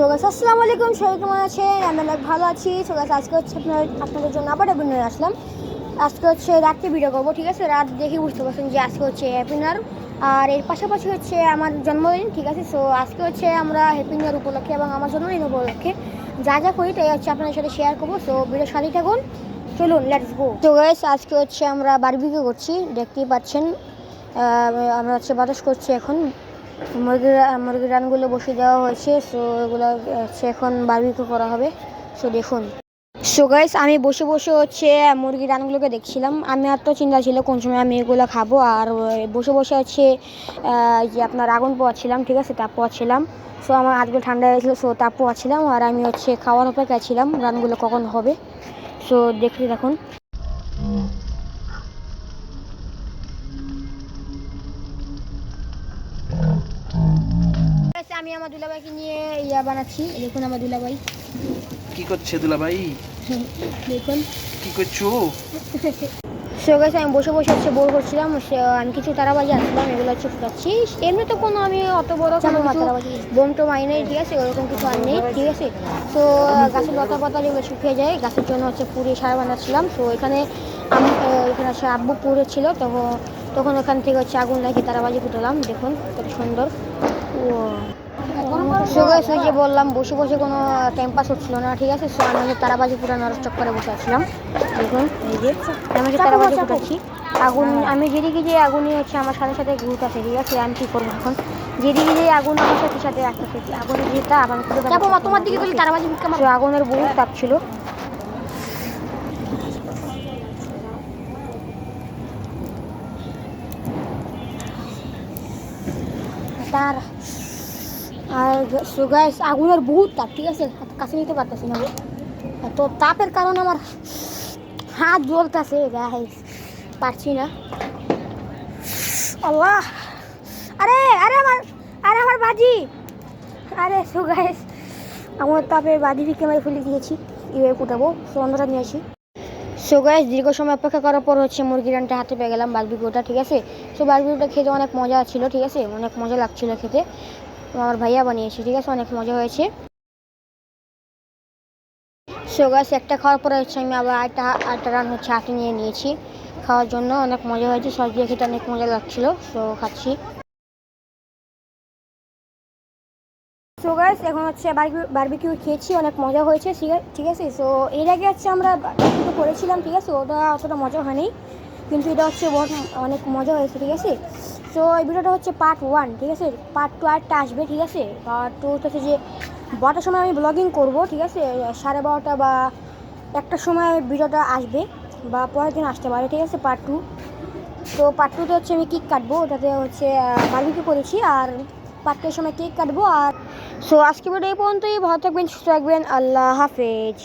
তো গাছ আসসালামু আলাইকুম, সবাই কেমন আছেন? আমি অনেক ভালো আছি। তো আজকে হচ্ছে আপনার, আপনাদের জন্য আবার একটা আসলাম। আজকে হচ্ছে রাত্রে ভিডিও করব, ঠিক আছে? রাত দেখে বুঝতে পারছেন যে আজকে হচ্ছে হ্যাপি নিউ আর এর পাশাপাশি হচ্ছে আমার জন্মদিন, ঠিক আছে? সো আজকে হচ্ছে আমরা হ্যাপি নিউ উপলক্ষে এবং আমার জন্মদিন উপলক্ষে যা যা করি, তাই হচ্ছে আপনাদের সাথে শেয়ার করব। সো ভিডিও সাথেই থাকুন। চলুন লেটস গো তো আজকে হচ্ছে আমরা বারবিকিউ করছি, দেখতেই পাচ্ছেন। আমরা হচ্ছে বাতাস করছি এখন। মুরগির মুরগির রানগুলো বসিয়ে দেওয়া হয়েছে সো এগুলো, হচ্ছে এখন বারবিকিউ করা হবে। সো দেখুন। সো গাইস আমি বসে বসে হচ্ছে মুরগির রানগুলোকে দেখছিলাম। আমি আর তো চিন্তা ছিল কোন সময় আমি এগুলো খাব, আর বসে বসে হচ্ছে যে আপনার আগুন পোয়াচ্ছিলাম ঠিক আছে তাপ পোয়াচ্ছিলাম সো আমার হাতগুলো ঠান্ডা হয়ে গেছিল সো তাপ পোয়াচ্ছিলাম আর আমি হচ্ছে খাওয়ার অপেক্ষায় ছিলাম, রানগুলো কখন হবে। সো দেখতে দেখুন আমি আমার দুলাভাইকে নিয়ে ইয়া বানাচ্ছি। দেখুন আমার দুলাভাই। কি করছে দুলাভাই? দেখুন। কি করছ? সো গেছে আমি বসে বসে হচ্ছে বোর করছিলাম সে আমি কিছু তারাবাজি আসলাম এগুলো হচ্ছে ফুটাচ্ছি। এমনি তো কোনো আমি অত বড় কোনো বোম টোম আই নেই ঠিক আছে ওরকম কিছু আর নেই ঠিক আছে। তো গাছের লতা পাতা যেগুলো শুকিয়ে যায় গাছের জন্য হচ্ছে পুরি সার বানাচ্ছিলাম। তো এখানে আমি এখানে হচ্ছে আব্বু পুরে ছিল তখন তখন ওখান থেকে হচ্ছে আগুন লাগিয়ে তারাবাজি ফুটালাম দেখুন কত সুন্দর। ও। সো গাইস যে বললাম বসে বসে কোনো টাইম পাস হচ্ছিল না ঠিক আছে? সো আমি হচ্ছে তারাবাজি ফুটানোর চক্করে বসে আছিলাম। দেখুন এই যে আমি হচ্ছে তারাবাজি ফুটাচ্ছি। আগুন আমি যেদিকে যে আগুনই হচ্ছে আমার সাথে সাথে ঘুরতেছে ঠিক আছে? আমি কী করব এখন? যেদিকে যে আগুন আমার সাথে সাথে আসতেছে আগুনের যে তাপ আমি। তোমার দিকে তারাবাজি আগুনের বহুত তাপ ছিল। তার আর সুগার আগুনের বহুত তাপ, ঠিক আছে? কাছে নিতে পারতেছি না। তো তাপের কারণে আমার হাত জ্বলতেছে গাইস পারছি না। আল্লাহ! আরে আরে আমার আরে আমার বাজি! আরে সুগাইস আমার তাপে বাজি বিকে আমি ফেলে দিয়েছি। এভাবে ফুটাবো। সন্ধ্যাটা নিয়েছি সো গাইস দীর্ঘ সময় অপেক্ষা করার পর হচ্ছে মুরগি রানটা হাতে পেয়ে গেলাম বারবিকিউটা, ঠিক আছে? সো বারবিকিউটা খেতে অনেক মজা ছিল, ঠিক আছে? অনেক মজা লাগছিল খেতে। আমার ভাইয়া বানিয়েছে ঠিক আছে? অনেক মজা হয়েছে। সো গাছ একটা খাওয়ার পরে হচ্ছে আমি আবার আরেকটা আটটা রান হচ্ছে হাতে নিয়ে নিয়েছি। খাওয়ার জন্য অনেক মজা হয়েছে, সস দিয়ে খেতে অনেক মজা লাগছিল সো খাচ্ছি। সো এখন হচ্ছে বারবিকিউ খেয়েছি, অনেক মজা হয়েছে, ঠিক আছে- সো এর আগে হচ্ছে আমরা বারবিকিউ করেছিলাম, ঠিক আছে? ওটা অতটা মজা হয়নি, কিন্তু এটা হচ্ছে অনেক মজা হয়েছে, ঠিক আছে? সো এই ভিডিওটা হচ্ছে পার্ট ওয়ান ঠিক আছে? পার্ট টু আরটা আসবে, ঠিক আছে? পার্ট টু হচ্ছে যে বারোটার সময় আমি ব্লগিং করব, ঠিক আছে? সাড়ে বারোটা বা একটার সময় ভিডিওটা আসবে বা পরের দিন আসতে পারে, ঠিক আছে? পার্ট টু তো পার্ট টুতে হচ্ছে আমি কেক কাটবো, ওটাতে হচ্ছে বারবিকিউ করেছি আর পার্ট টুর সময় কেক কাটবো আর সো আজকে ভিডিও এই পর্যন্তই, ভালো থাকবেন, সুস্থ থাকবেন, আল্লাহ হাফেজ।